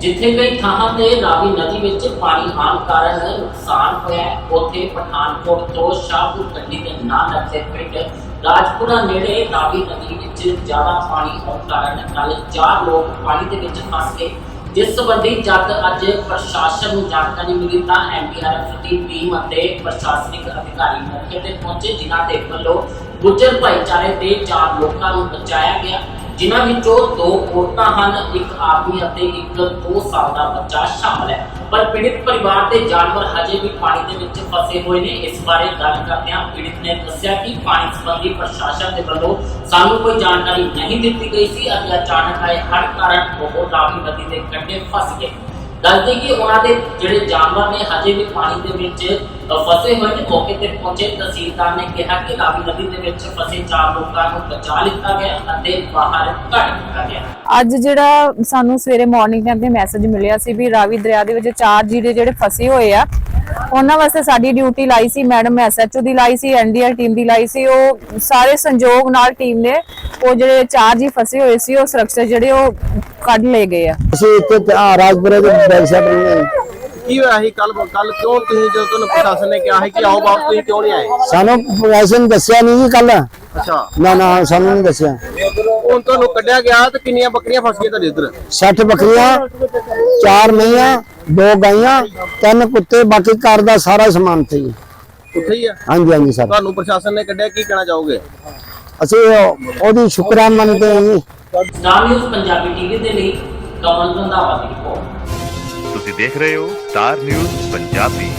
ਜਿੱਥੇ ਕਈ ਥਾਵਾਂ ਤੇ ਰਾਵੀ ਨਦੀ ਵਿੱਚ ਪਾਣੀ ਆਉਣ ਕਾਰਨ ਨੁਕਸਾਨ ਹੋਇਆ ਉੱਥੇ ਪਠਾਨਕੋਟ ਤੋਂ ਸ਼ਾਹਪੁਰ ਕੰਡੀ ਦੇ ਨਾਂ ਲੱਗਦੇ ਪਿੰਡ ਰਾਜਪੁਰਾ ਨੇੜੇ ਰਾਵੀ ਨਦੀ ਵਿੱਚ ਜ਼ਿਆਦਾ ਪਾਣੀ ਆਉਣ ਕਾਰਨ ਕੱਲ ਚਾਰ ਲੋਕ ਪਾਣੀ ਦੇ ਵਿੱਚ ਫਸ ਗਏ। ਜਿਸ ਸੰਬੰਧੀ ਜਦ ਅੱਜ ਪ੍ਰਸ਼ਾਸਨ ਨੂੰ ਜਾਣਕਾਰੀ ਮਿਲੀ ਤਾਂ ਐਨਡੀਆਰਐਫ ਦੀ ਟੀਮ ਅਤੇ ਪ੍ਰਸ਼ਾਸਨਿਕ ਅਧਿਕਾਰੀ ਮੌਕੇ ਤੇ ਪਹੁੰਚੇ, ਜਿਨ੍ਹਾਂ ਦੇ ਵੱਲੋਂ ਗੁੱਜਰ ਭਾਈਚਾਰੇ ਦੇ ਚਾਰ ਲੋਕਾਂ ਨੂੰ ਬਚਾਇਆ ਗਿਆ। ਜਿਨ੍ਹਾਂ ਵਿੱਚੋਂ ਦੋ ਔਰਤਾਂ ਹਨ, ਇੱਕ ਆਦਮੀ ਅਤੇ ਇੱਕ 2 ਸਾਲ ਦਾ ਬੱਚਾ ਸ਼ਾਮਲ ਹੈ। ਪਰ ਪੀੜਿਤ ਪਰਿਵਾਰ ਦੇ ਜਾਨਵਰ ਹਜੇ ਵੀ ਪਾਣੀ ਦੇ ਵਿੱਚ ਫਸੇ ਹੋਏ ਨੇ। ਇਸ ਬਾਰੇ ਗੱਲ ਕਰਦਿਆਂ ਪੀੜਿਤ ਨੇ ਦੱਸਿਆ ਕਿ ਪਾਣੀ ਸੰਬੰਧੀ ਪ੍ਰਸ਼ਾਸਨ ਦੇ ਵੱਲੋਂ ਸਾਨੂੰ ਕੋਈ ਜਾਣਕਾਰੀ ਨਹੀਂ ਦਿੱਤੀ ਗਈ ਸੀ ਅਤੇ ਅਚਾਨਕ ਆਏ ਹੜ੍ਹ ਕਾਰਨ ਉਹ ਰਾਵੀ ਨਦੀ ਦੇ ਕੰਢੇ ਫਸ ਗਏ। ਦੱਸਦੇ ਕਿ ਉਹਨਾਂ ਦੇ ਜਿਹੜੇ ਜਾਨਵਰ ਨੇ, ਹਜੇ ਵੀ ਪਾਣੀ ਦੇ ਵਿੱਚ ਫਸੇ ਹੋਏ ਨੇ, ਮੌਕੇ ਤੇ ਪਹੁੰਚੇ ਤਹਿਸੀਲਦਾਰ ਨੇ ਕਿਹਾ ਕਿ ਰਾਵੀ ਨਦੀ ਦੇ ਵਿੱਚ ਫਸੇ ਚਾਰ ਲੋਕਾਂ ਨੂੰ ਬਚਾ ਲਿੱਤਾ ਗਿਆ ਅਤੇ ਬਾਹਰ ਕੱਢ ਦਿੱਤਾ ਗਿਆ। ਅੱਜ ਜਿਹੜਾ ਸਾਨੂੰ ਸਵੇਰੇ ਮਾਰਨਿੰਗ ਟਾਈਮ ਤੇ ਮੈਸੇਜ ਮਿਲਿਆ ਸੀ ਵੀ ਰਾਵੀ ਦਰਿਆ ਦੇ ਵਿੱਚ ਚਾਰ ਜੀਰੇ ਜਿਹੜੇ ਫਸੇ ਹੋਏ ਆ, ਉਹਨਾਂ ਵਾਸਤੇ ਸਾਡੀ ਡਿਊਟੀ ਲਾਈ ਸੀ ਮੈਡਮ ਐਸਐਚਓ ਦੀ ਲਾਈ ਸੀ ਐਨਡੀਆਰ ਟੀਮ ਦੀ ਲਾਈ ਸੀ, ਉਹ ਸਾਰੇ ਸੰਯੋਗ ਨਾਲ ਟੀਮ ਨੇ ਉਹ ਜਿਹੜੇ ਚਾਰ ਜੀ ਫਸੇ ਹੋਏ ਸੀ ਉਹ ਸੁਰੱਖਿਅਤ ਜਿਹੜੇ ਉਹ ਕੱਢ ਲਏ ਗਏ ਆ। ਅਸੀਂ ਇੱਥੇ ਤੇ- ਆਹ ਰਾਜਪੁਰੇ ਦੇ ਬੈਕ ਸਾਈਡ ਰਹਿੰਦੇ ਹਾਂ ਕੀ ਹੋਇਆ ਸੀ? ਕੱਲ ਕੱਲ ਕਿਉਂ ਤੁਸੀਂ ਜਦੋਂ ਤੁਹਾਨੂੰ ਪ੍ਰਸ਼ਾਸਨ ਨੇ ਕਿਹਾ ਹੈ ਕਿ ਆਓ ਵਾਪਸ ਤੁਸੀਂ ਕਿਉਂ ਨਹੀਂ ਆਏ? ਸਾਨੂੰ ਪ੍ਰਸ਼ਾਸਨ ਨੇ ਦੱਸਿਆ ਨਹੀਂ ਜੀ ਕੱਲ ਅੱਛਾ। ਨਾ ਨਾ ਸਾਨੂੰ ਨਹੀਂ ਦੱਸਿਆ। ਹੁਣ ਤੁਹਾਨੂੰ ਕੱਢਿਆ ਗਿਆ ਤੇ ਕਿੰਨੀਆਂ ਬੱਕਰੀਆਂ ਫਸ ਗਈਆਂ ਤੁਹਾਡੇ ਇੱਧਰ? 60 ਬੱਕਰੀਆਂ ਚਾਰ ਮਈਆਂ ਦੋ ਗਾਈਆਂ ਤਿੰਨ ਕੁੱਤੇ ਬਾਕੀ ਘਰ ਦਾ ਸਾਰਾ ਸਮਾਨ ਸੀ। ਉੱਥੇ ਹੀ ਆ? ਹਾਂਜੀ ਹਾਂਜੀ ਸਰ। ਤੁਹਾਨੂੰ ਪ੍ਰਸ਼ਾਸਨ ਨੇ ਕੱਢਿਆ ਕੀ ਕਹਿਣਾ ਚਾਹੋਗੇ? ਅਸੀਂ ਉਹ- ਉਹਦੀ ਸ਼ੁਕਰਾਨਾ ਮੰਨਦੇ ਹਾਂ ਜੀ। ਸਟਾਰ ਨਿਊਜ਼ ਪੰਜਾਬੀ ਟੀਵੀ ਦੇ ਲਈ ਕਮਲ ਰੰਧਾਵਾ ਦੀ ਰਿਪੋਰਟ ਤੁਸੀਂ ਦੇਖ ਰਹੇ ਹੋ ਸਟਾਰ ਨਿਊਜ਼ ਪੰਜਾਬੀ।